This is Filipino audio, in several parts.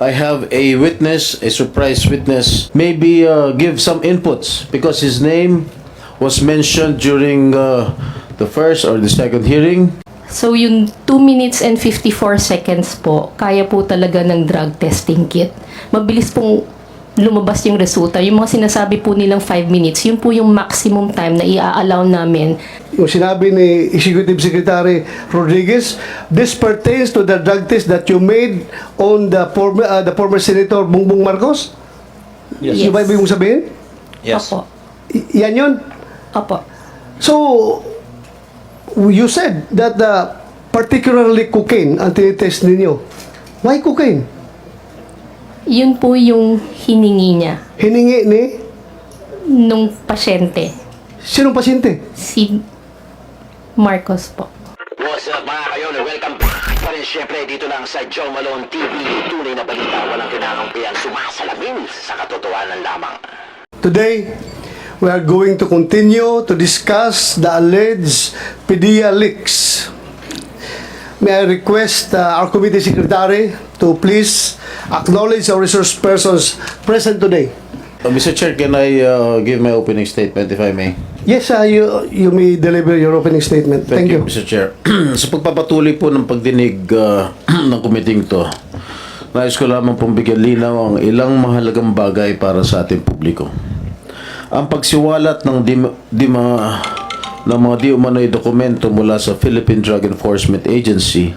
I have a witness, a surprise witness, maybe uh, give some inputs because his name was mentioned during uh, the first or the second hearing. So yung 2 minutes and 54 seconds po, kaya po talaga ng drug testing kit. Mabilis pong lumabas yung resulta. Yung mga sinasabi po nilang 5 minutes, yun po yung maximum time na i-allow namin. Yung sinabi ni Executive Secretary Rodriguez, this pertains to the drug test that you made on the former, uh, the former Senator Bongbong Marcos? Yes. Yung ba ibig mong sabihin? Opo. I- yan yun? Opo. So, you said that the particularly cocaine ang tinitest ninyo. Why cocaine? Yun po yung hiningi niya Hiningi ni nung pasyente. sinong pasyente? Si Marcos po. What's up mga kayon? Welcome back pa rin syempre dito lang sa Joe Malone TV. Tunay na balita, walang kinakampihan, sumasalamin sa katotohanan lamang. Today, we are going to continue to discuss the alleged PDEA leaks. May I request uh, our committee secretary to please acknowledge our resource persons present today. Uh, Mr. Chair, can I uh, give my opening statement if I may? Yes, uh, you, you may deliver your opening statement. Thank, you. Mr. Chair. sa pagpapatuloy po ng pagdinig uh, ng kumiting to, nais ko lamang pong bigyan linaw ang ilang mahalagang bagay para sa ating publiko. Ang pagsiwalat ng di, di mga, ng mga di umano'y dokumento mula sa Philippine Drug Enforcement Agency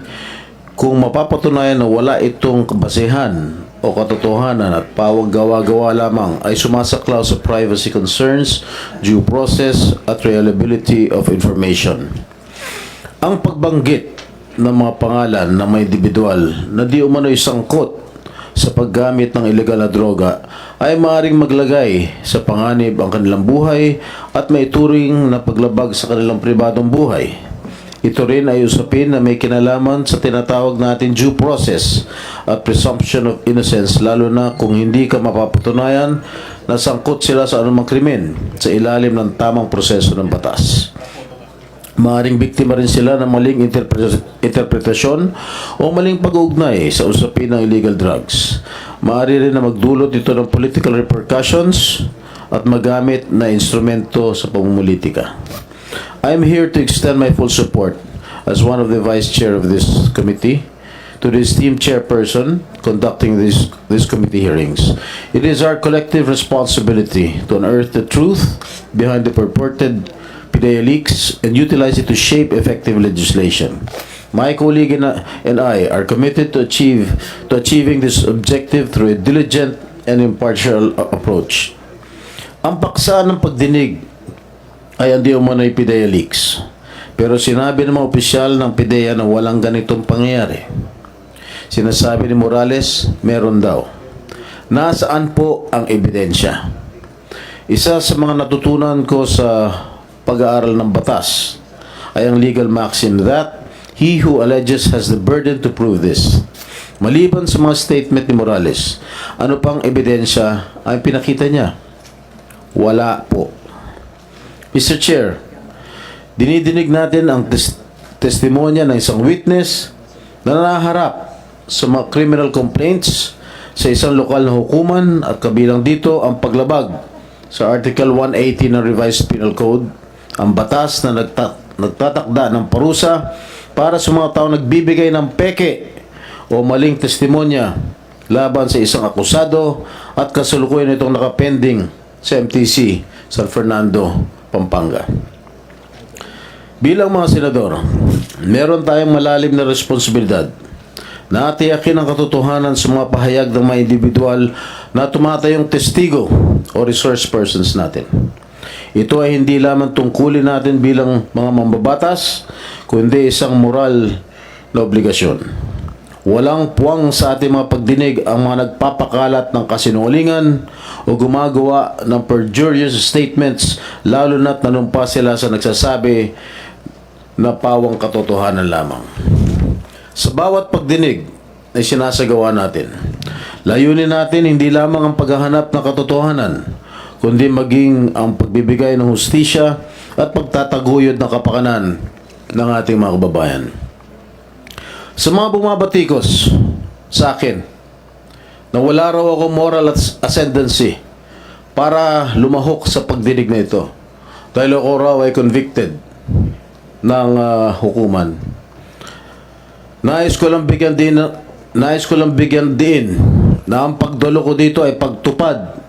kung mapapatunayan na wala itong basehan o katotohanan at pawag gawa-gawa lamang ay sumasaklaw sa privacy concerns, due process at reliability of information. Ang pagbanggit ng mga pangalan ng mga individual na di umano'y sangkot sa paggamit ng ilegal na droga ay maaaring maglagay sa panganib ang kanilang buhay at may turing na paglabag sa kanilang pribadong buhay. Ito rin ay usapin na may kinalaman sa tinatawag natin due process at presumption of innocence lalo na kung hindi ka mapapatunayan na sangkot sila sa anumang krimen sa ilalim ng tamang proseso ng batas. Maaring biktima rin sila ng maling interpre- interpretasyon o maling pag-uugnay sa usapin ng illegal drugs. Maari rin na magdulot ito ng political repercussions at magamit na instrumento sa pamumulitika. I am here to extend my full support as one of the vice chair of this committee to the esteemed chairperson conducting these, these committee hearings. It is our collective responsibility to unearth the truth behind the purported Leaks and utilize it to shape effective legislation. My colleague and I- are committed to achieve to achieving this objective through a diligent and impartial approach. Ang paksa ng pagdinig ay hindi umano'y PIDEA leaks. Pero sinabi ng mga opisyal ng PIDEA na walang ganitong pangyayari. Sinasabi ni Morales, meron daw. Nasaan po ang ebidensya? Isa sa mga natutunan ko sa pag-aaral ng batas ay ang legal maxim that he who alleges has the burden to prove this. Maliban sa mga statement ni Morales, ano pang ebidensya ang pinakita niya? Wala po. Mr. Chair, dinidinig natin ang tes- testimonya ng isang witness na naharap sa mga criminal complaints sa isang lokal na hukuman at kabilang dito ang paglabag sa Article 180 ng Revised Penal Code, ang batas na nagta- nagtatakda ng parusa para sa mga tao nagbibigay ng peke o maling testimonya laban sa isang akusado at kasalukuyan itong nakapending sa MTC San Fernando, Pampanga. Bilang mga senador, meron tayong malalim na responsibilidad na atiyakin ang katotohanan sa mga pahayag ng mga individual na tumatayong testigo o resource persons natin. Ito ay hindi lamang tungkulin natin bilang mga mambabatas, kundi isang moral na obligasyon. Walang puwang sa ating mga pagdinig ang mga nagpapakalat ng kasinungalingan o gumagawa ng perjurious statements lalo na't nanumpa sila sa nagsasabi na pawang katotohanan lamang. Sa bawat pagdinig na sinasagawa natin, layunin natin hindi lamang ang paghahanap ng katotohanan, kundi maging ang pagbibigay ng hustisya at pagtataguyod ng kapakanan ng ating mga kababayan. Sa mga bumabatikos sa akin, na wala raw ako moral as- ascendancy para lumahok sa pagdinig na ito. Dahil ako raw ay convicted ng ah, hukuman. Nais ko lang bigyan din nais ko lang bigyan din na ang pagdalo ko dito ay pagtupad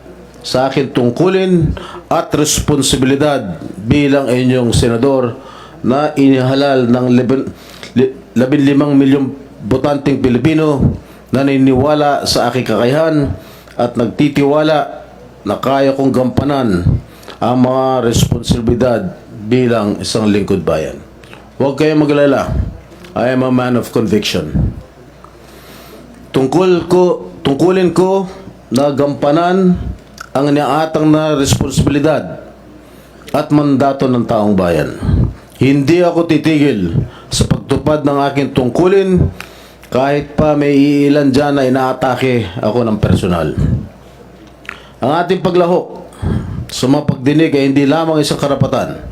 sa akin tungkulin at responsibilidad bilang inyong senador na inihalal ng leben- li- 15 milyong botanteng Pilipino na naniniwala sa aking kakayahan at nagtitiwala na kaya kong gampanan ang mga responsibilidad bilang isang lingkod bayan. Huwag kayong maglala. I am a man of conviction. Tungkol ko, tungkulin ko na gampanan ang niatang na responsibilidad at mandato ng taong bayan. Hindi ako titigil sa pagtupad ng aking tungkulin kahit pa may iilan dyan na inaatake ako ng personal. Ang ating paglahok sa mga pagdinig ay hindi lamang isang karapatan,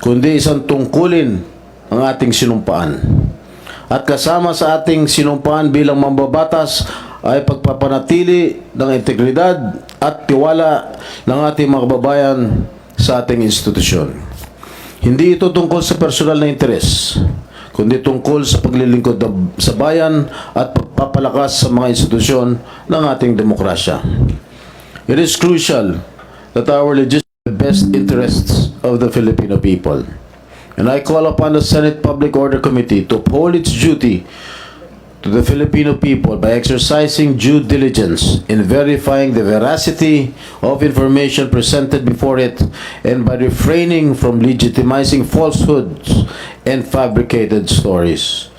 kundi isang tungkulin ang ating sinumpaan. At kasama sa ating sinumpaan bilang mambabatas ay pagpapanatili ng integridad at tiwala ng ating mga kababayan sa ating institusyon. Hindi ito tungkol sa personal na interes, kundi tungkol sa paglilingkod ng- sa bayan at pagpapalakas sa mga institusyon ng ating demokrasya. It is crucial that our legislate the best interests of the Filipino people. And I call upon the Senate Public Order Committee to uphold its duty to the Filipino people by exercising due diligence in verifying the veracity of information presented before it and by refraining from legitimizing falsehoods and fabricated stories.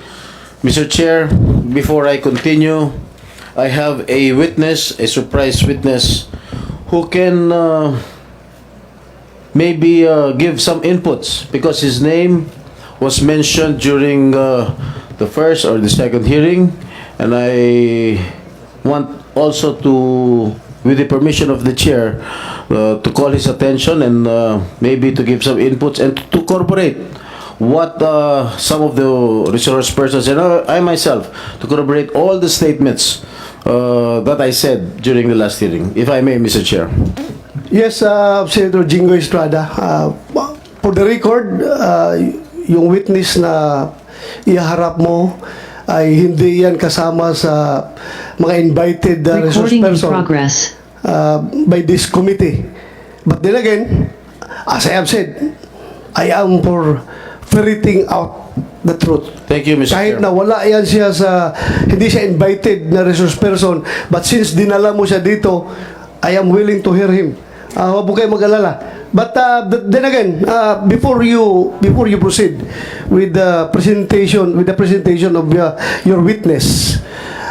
Mr. Chair, before I continue, I have a witness, a surprise witness, who can uh, maybe uh, give some inputs because his name was mentioned during uh, the first or the second hearing and I want also to with the permission of the chair uh, to call his attention and uh, maybe to give some inputs and to corroborate what uh, some of the resource persons and uh, I myself to corroborate all the statements uh, that I said during the last hearing if I may Mr. Chair Yes, uh, Senator Jingo Estrada. Uh, for the record, uh, yung witness na iharap mo ay hindi yan kasama sa mga invited uh, resource person progress. uh, by this committee. But then again, as I have said, I am for ferreting out the truth. Thank you Mr. Kahit Chair na wala yan siya sa, hindi siya invited na resource person, but since dinala mo siya dito, I am willing to hear him. Uh, huwag po kayo mag-alala. But uh, th- then again, uh, before you before you proceed with the presentation with the presentation of uh, your witness,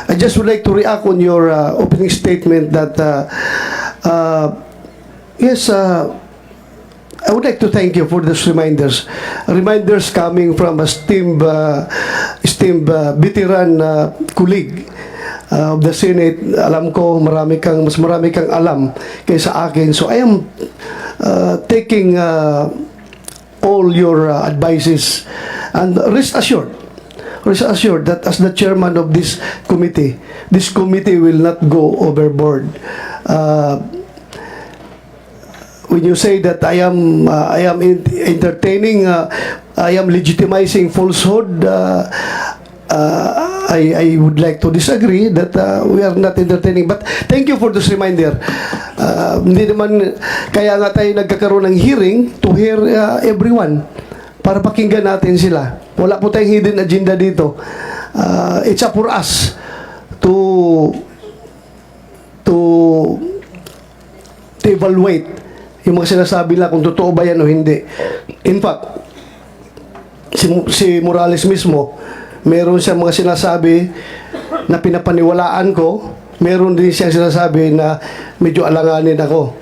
I just would like to react on your uh, opening statement that uh, uh, yes, uh, I would like to thank you for these reminders. Reminders coming from a esteemed, uh, esteemed uh, veteran uh, colleague uh, of the Senate. Alam ko marami kang, mas marami kang alam kaysa akin. So I am uh, taking uh, all your uh, advices and rest assured rest assured that as the chairman of this committee, this committee will not go overboard. Uh, when you say that I am uh, I am in- entertaining uh, I am legitimizing falsehood uh, uh, I, I would like to disagree that uh, we are not entertaining but thank you for this reminder. Uh, naman kaya nga tayo nagkakaroon ng hearing to hear uh, everyone para pakinggan natin sila. Wala po tayong hidden agenda dito. Uh, it's up for us to to to evaluate yung mga sinasabi lang kung totoo ba yan o hindi. In fact, si, si Morales mismo, meron siyang mga sinasabi na pinapaniwalaan ko, meron din siyang sinasabi na medyo alanganin ako.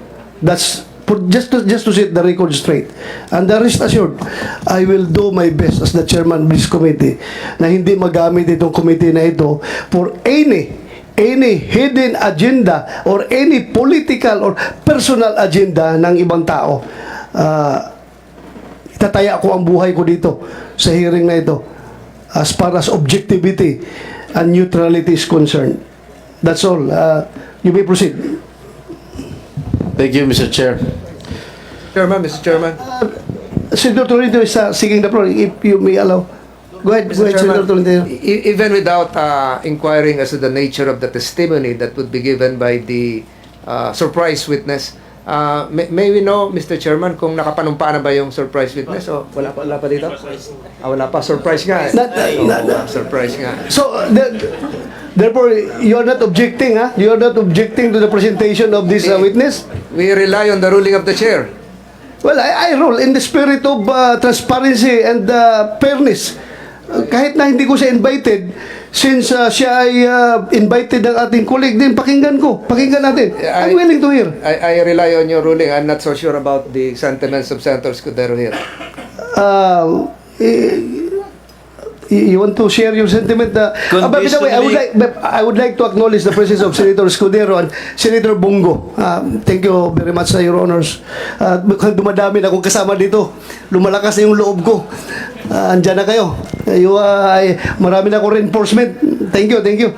That's for just to, just to set the record straight. And the rest assured, I will do my best as the chairman of this committee na hindi magamit itong committee na ito for any any hidden agenda or any political or personal agenda ng ibang tao. Ah, itataya ko ang buhay ko dito sa hearing na ito as far as objectivity and neutrality is concerned. That's all. Uh, you may proceed. Thank you, Mr. Chair. Chairman, Mr. Chairman. Senator Tolentino is uh, seeking the floor, if you may allow. Go ahead, go Mr. ahead, Senator Chairman, Tolentino. e- even without uh, inquiring as to the nature of the testimony that would be given by the uh, surprise witness, uh, may, may we know, Mr. Chairman, kung nakapanumpa na ba yung surprise witness o wala pa, wala pa dito? Ah, wala pa. Surprise nga. eh. Not- Oo, not- not- surprise nga. So, uh, the, therefore, you are not objecting, huh? You are not objecting to the presentation of this uh, witness? We rely on the ruling of the chair. Well, I, I rule in the spirit of uh, transparency and uh, fairness. Uh, kahit na hindi ko siya invited, since uh, siya ay uh, invited ng ating colleague din, pakinggan ko. Pakinggan natin. I- I'm willing to hear. I, I rely on your ruling. I'm not so sure about the sentiments of Senator Scudero here. Uh, eh, you want to share your sentiment? Uh, uh, by the way, I would like but I would like to acknowledge the presence of Senator Escudero and Senator Bongo. Um, thank you very much, uh, Your Honors. Uh, dumadami na akong kasama dito. Lumalakas na yung loob ko. Uh, andyan na kayo. You, uh, ay, marami na akong reinforcement. Thank you, thank you.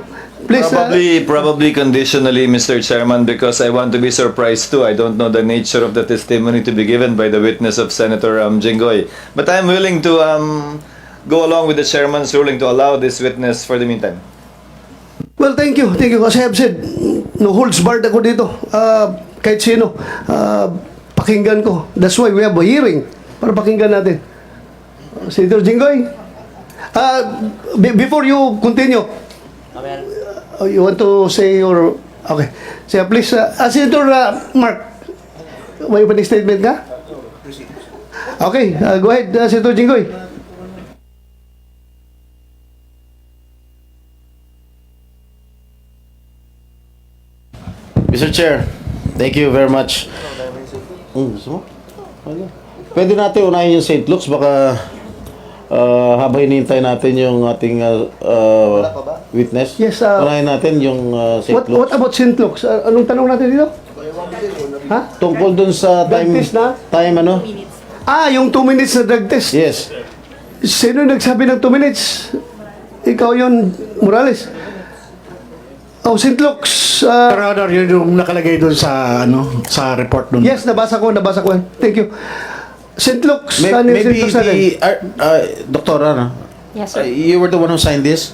Please, uh, Probably, probably conditionally, Mr. Chairman, because I want to be surprised too. I don't know the nature of the testimony to be given by the witness of Senator um, Jinggoy. But I'm willing to um, go along with the chairman's ruling to allow this witness for the meantime. Well, thank you. Thank you. As I have said, no holds barred ako dito. Uh, kahit sino. Uh, pakinggan ko. That's why we have a hearing. Para pakinggan natin. Senator Jinggoy. Uh, be- before you continue, uh, you want to say your... Okay. Say, please, uh, uh, Senator uh, Mark, may opening statement ka? Okay, uh, go ahead, uh, Senator Jinggoy. Mr. Chair, thank you very much. Hmm, gusto mo? Pwede natin unahin yung St. Luke's, baka uh, habang hinihintay natin yung ating uh, uh, witness. Yes, uh, unahin natin yung uh, St. What, what Luke's. about St. Luke's? Uh, anong tanong natin dito? Ha? Tungkol dun sa Drug time, test na? time ano? Ah, yung 2 minutes na drug test. Yes. Sino nagsabi ng 2 minutes? Ikaw yun, Morales. Oh, St. Luke's. uh, Your Honor, yun yung nakalagay doon sa ano sa report doon. yes, nabasa ko, nabasa ko. Thank you. St. Luke's. May- ano yung St. maybe Luke's the, uh, uh, Doktora, no? Yes, Uh, sir. you were the one who signed this?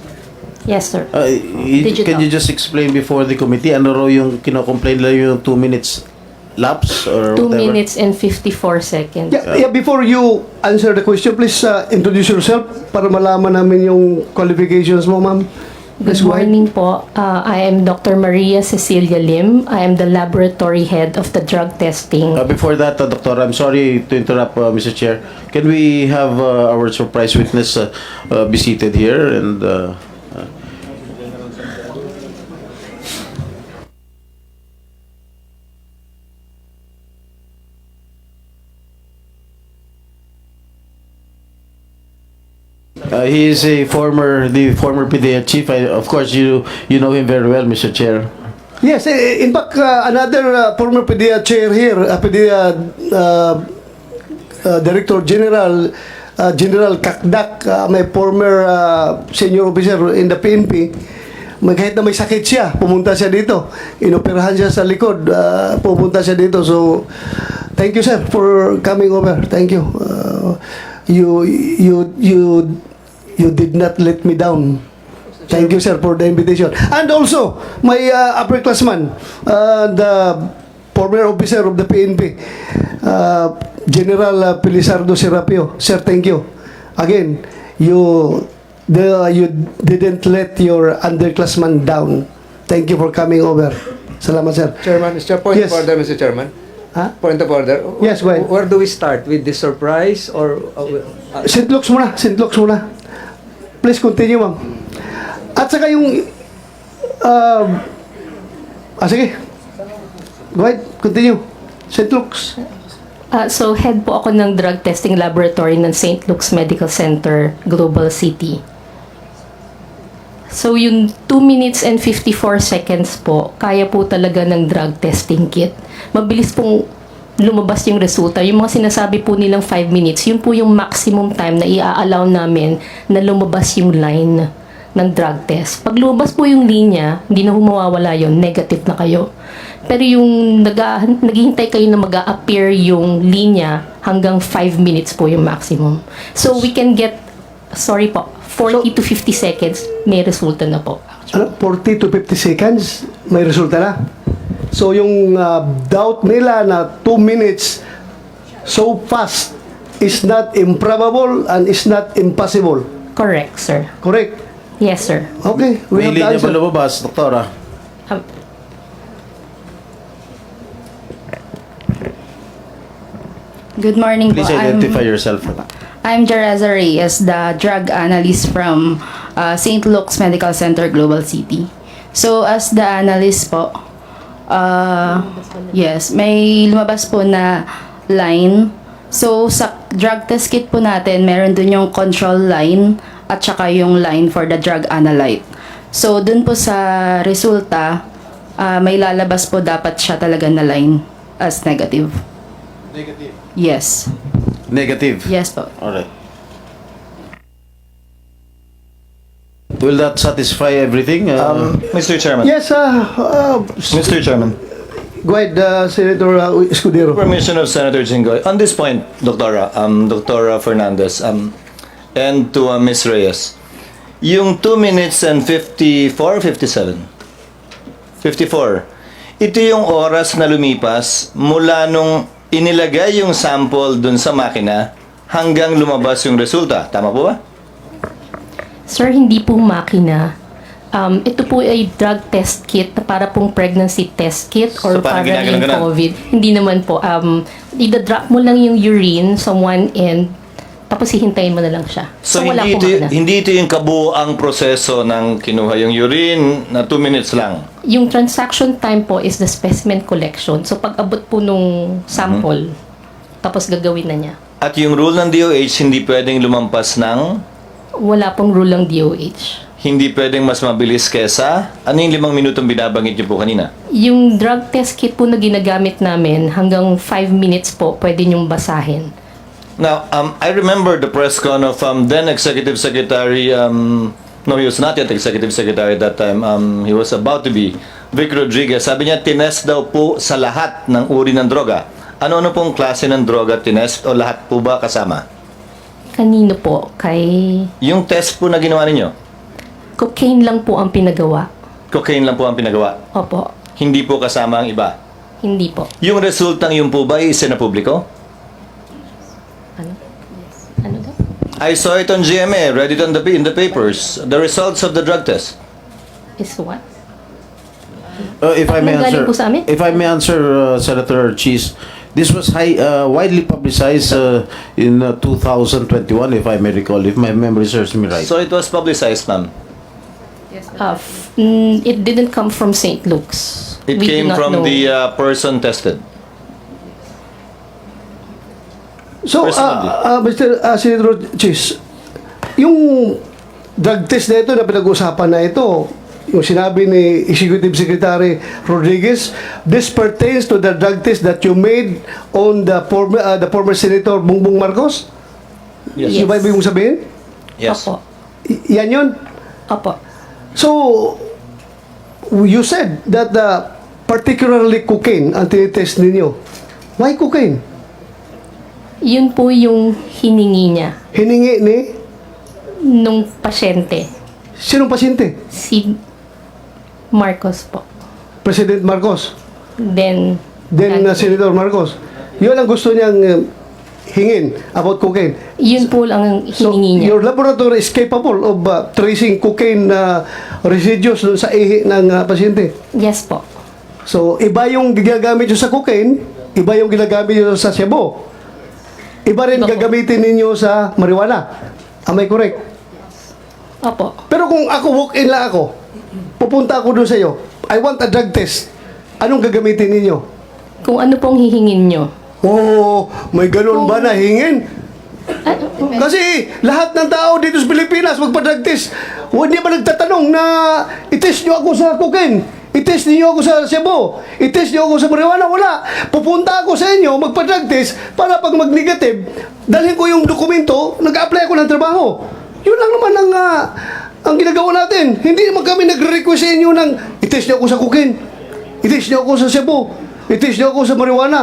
Yes, sir. Uh, y- Digital. can you just explain before the committee ano raw yung kino-complain lang yung 2 minutes lapse or 2 whatever? minutes and 54 seconds. Yeah, yeah, before you answer the question, please uh, introduce yourself para malaman namin yung qualifications mo, ma'am. Good morning po. Uh, I am Dr. Maria Cecilia Lim. I am the laboratory head of the drug testing. Uh, before that, uh, Doctor, I'm sorry to interrupt, uh, Mr. Chair. Can we have uh, our surprise witness uh, uh, be seated here and uh, uh, he is a former, the former PDA chief. I, of course, you you know him very well, Mr. Chair. Yes, eh, in fact, uh, another uh, former PDEA chair here, uh, PDEA uh, uh, Director General, uh, General Kakdak, uh, may former uh, senior officer in the PNP, may, kahit na may sakit siya, pumunta siya dito. Inoperahan siya sa likod, uh, pupunta siya dito. So, thank you sir for coming over. Thank you. Uh, you, you, you, you did not let me down. Thank you, sir, for the invitation. And also, my uh, upperclassman, uh, the former officer of the PNP, uh, General uh, Pilisardo Serapio. Sir, thank you. Again, you the you didn't let your underclassman down. Thank you for coming over. Salamat, sir. Chairman, Mr. Point Yes. of order, Mr. Chairman. Ha? Point of order. Yes, ahead. Where do we start? With the surprise or... Uh, St. Luke's muna, St. Luke's muna. Please continue, ma'am. At saka yung... Uh, ah, sige. Go ahead, continue. St. Luke's. Uh, so, head po ako ng drug testing laboratory ng St. Luke's Medical Center, Global City. So, yung 2 minutes and 54 seconds po, kaya po talaga ng drug testing kit. Mabilis pong lumabas yung resulta. Yung mga sinasabi po nilang 5 minutes, yun po yung maximum time na i-allow namin na lumabas yung line ng drug test. Pag lumabas po yung linya, hindi na humawawala yon negative na kayo. Pero yung nag naghihintay kayo na mag appear yung linya, hanggang 5 minutes po yung maximum. So we can get, sorry po, 40 to 50 seconds, may resulta na po. Ano, 40 to 50 seconds, may resulta na. So yung uh, doubt nila na 2 minutes so fast is not improbable and is not impossible. Correct, sir. Correct? Yes, sir. Okay, we May have the linya ba lumabas, doktora? Um, Good morning Please po. I'm, identify yourself. I'm Jereza Reyes, the drug analyst from uh, St. Luke's Medical Center, Global City. So, as the analyst po, uh, yes, may lumabas po na line. So, sa drug test kit po natin, meron dun yung control line at saka yung line for the drug analyte. So, dun po sa resulta, uh, may lalabas po dapat siya talaga na line as negative. Negative. Yes. Negative. Yes po. Alright. Will that satisfy everything? Uh, Mr. Chairman. Yes, uh, uh, Mr. Chairman. go ahead, uh, Senator uh, Escudero. Permission of Senator Jinggoy. On this point, Doctora, um, Doctora Fernandez, um, and to uh, Ms. Reyes, yung 2 minutes and 54, 57? 54. Ito yung oras na lumipas mula nung inilagay yung sample dun sa makina hanggang lumabas yung resulta. Tama po ba? Sir, hindi po makina. Um, ito po ay drug test kit na para pong pregnancy test kit or So, para yung? COVID. Hindi naman po. Um, ida-drop mo lang yung urine sa one end, tapos hihintayin mo na lang siya. So, wala hindi, ito, makina. hindi ito yung kabuang proseso ng kinuha yung urine na 2 minutes lang. Yung transaction time po is the specimen collection. So, pag abot po nung sample, tapos gagawin na niya. At yung rule ng DOH, hindi pwedeng lumampas ng Wala pong rule ng DOH. hindi pwedeng mas mabilis kesa ano yung limang minutong binabangit niyo po kanina? Yung drug test kit po na ginagamit namin, hanggang 5 minutes po, pwede niyong basahin. Now, um, I remember the press con of um, then Executive Secretary, um, no, he was not yet Executive Secretary at that time, um, he was about to be, Vic Rodriguez. Sabi niya, tinest daw po sa lahat ng uri ng droga. Ano-ano pong klase ng droga tinest o lahat po ba kasama? Kanino po? Kay Yung test po na ginawa ninyo, cocaine lang po ang pinagawa. cocaine lang po ang pinagawa. Opo, Hindi po kasama ang iba. hindi po. Yung resultang yun po ba ay isa na publiko? Ano? Ano daw? I saw it on GMA, read it on the, in the papers. The results of the drug test. Is what? Uh, if I may Nanggaling answer, po sa amin? if I may answer, uh, Senator Cheese, this was high, uh, widely publicized uh, in uh, 2021, if I may recall, if my memory serves me right. So it was publicized, ma'am. Uh, f- mm, it didn't come from St. Luke's. It We do came not from know. the uh, person tested. So, Personally. uh, uh, Mr. Uh, Senator Chis, yung drug test na ito na pinag-usapan na ito, yung sinabi ni Executive Secretary Rodriguez, this pertains to the drug test that you made on the former, uh, the former Senator Bongbong Marcos? Yes. Yung ba ibig mong sabihin? Yes. Opo. I- yan yun? Opo. So, you said that uh, particularly cocaine ang tinitest ninyo. Why cocaine? Yun po yung hiningi niya Hiningi ni nung pasyente. sinong pasyente? Si Marcos po. President Marcos. Then, Then uh, Senator Marcos. Yun ang gusto niyang uh, hingin about cocaine. yun po lang ang So, hiningi niya. your laboratory is capable of uh, tracing cocaine uh, residues dun sa ihi ng uh, pasyente. Yes po. So, iba yung ginagamit nyo sa cocaine, iba yung ginagamit nyo sa shabu. Iba rin Iba po. gagamitin ninyo sa marijuana. Am I correct? Opo. Pero kung ako walk-in lang ako, pupunta ako doon sa iyo, I want a drug test. Anong gagamitin ninyo? Kung ano pong hihingin nyo. Oh, may ganun ba na hingin? Ah, Kasi lahat ng tao dito sa Pilipinas magpa-drug test. Hindi ba nagtatanong na itest nyo ako sa cocaine? Itest niyo ako sa Cebu? Itest niyo ako sa marijuana? Wala. Pupunta ako sa inyo, magpa-drug test para pag mag-negative, dalhin ko yung dokumento, nag-apply ako ng trabaho. Yun lang naman ang ah, ang ginagawa natin. Hindi naman kami nagre-request sa inyo ng itest niyo ako sa cocaine, itest niyo ako sa Cebu, itest niyo ako sa marijuana.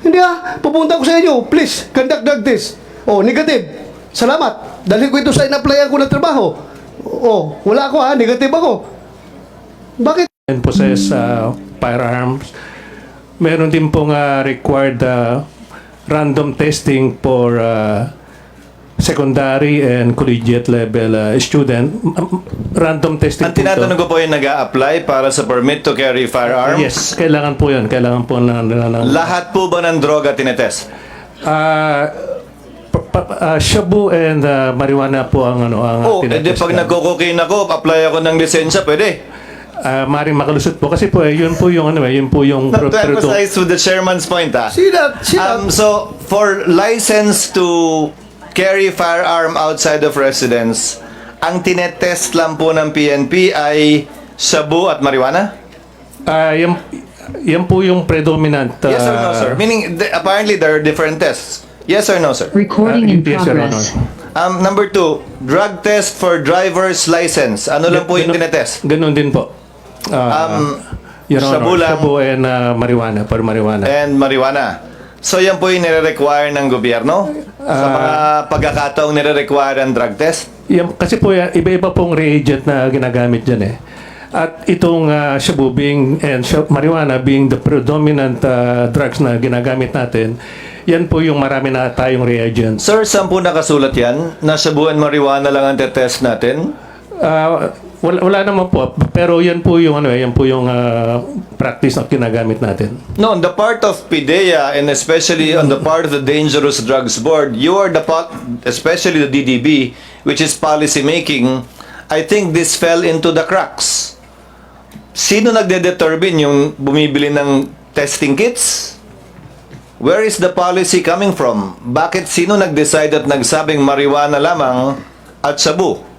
Hindi ah, pupunta ako sa inyo, please, conduct drug test. Oh, negative. Salamat. Dahil ko ito sa in-applyan ko ng trabaho. Oh, wala ako ha, negative ako. Bakit? and possess uh, firearms. Meron din pong uh, required uh, random testing for uh, secondary and collegiate level uh, student. Random testing Ang tinatanong ko po yung nag apply para sa permit to carry firearms. Yes, kailangan po yun. Kailangan po na... na, na, Lahat po ba ng droga tinetest? uh, pa- pa- uh, shabu and uh, marijuana po ang ano ang Oh, edi tinetest pag namin. nagko-cocaine ako, apply ako ng lisensya, pwede. Ah, maring makalusot po kasi po eh, yun po yung ano eh, yun po yung Not to emphasize with the chairman's point, ah. See that? See that? Um, so, for license to carry firearm outside of residence, ang tinetest lang po ng PNP ay shabu at marijuana? Ah, yan, yan po yung predominant. yes or no, ah, sir? Meaning, th- apparently there are different tests. Yes or no, sir? Recording ah, in yes, Your Honor. progress. Um, number two, drug test for driver's license. Ano lang po yung Ganun- tinetest? Ganun din po. Ah, Um, Your Honor, shabu lang. shabu and ah, marijuana, for marijuana. and marijuana. So yan po yung nire-require ng gobyerno sa mga pagkakataong nire-require ang drug test? Yan, kasi po yan, iba-iba pong reagent na ginagamit dyan eh. At itong ah, shabu being, and sha- marijuana being the predominant ah, drugs na ginagamit natin, yan po yung marami na tayong reagents. Sir, saan po nakasulat yan? Na shabu and marijuana lang ang test natin? Ah, wala, wala naman po, pero yan po yung ano eh, yan po yung ah, practice na ginagamit natin. No, on the part of PIDEA and especially on the part of the Dangerous Drugs Board, you are the part, especially the DDB, which is policy making, I think this fell into the cracks. Sino nagde-determine yung bumibili ng testing kits? Where is the policy coming from? Bakit sino nag-decide at nagsabing marijuana lamang at shabu?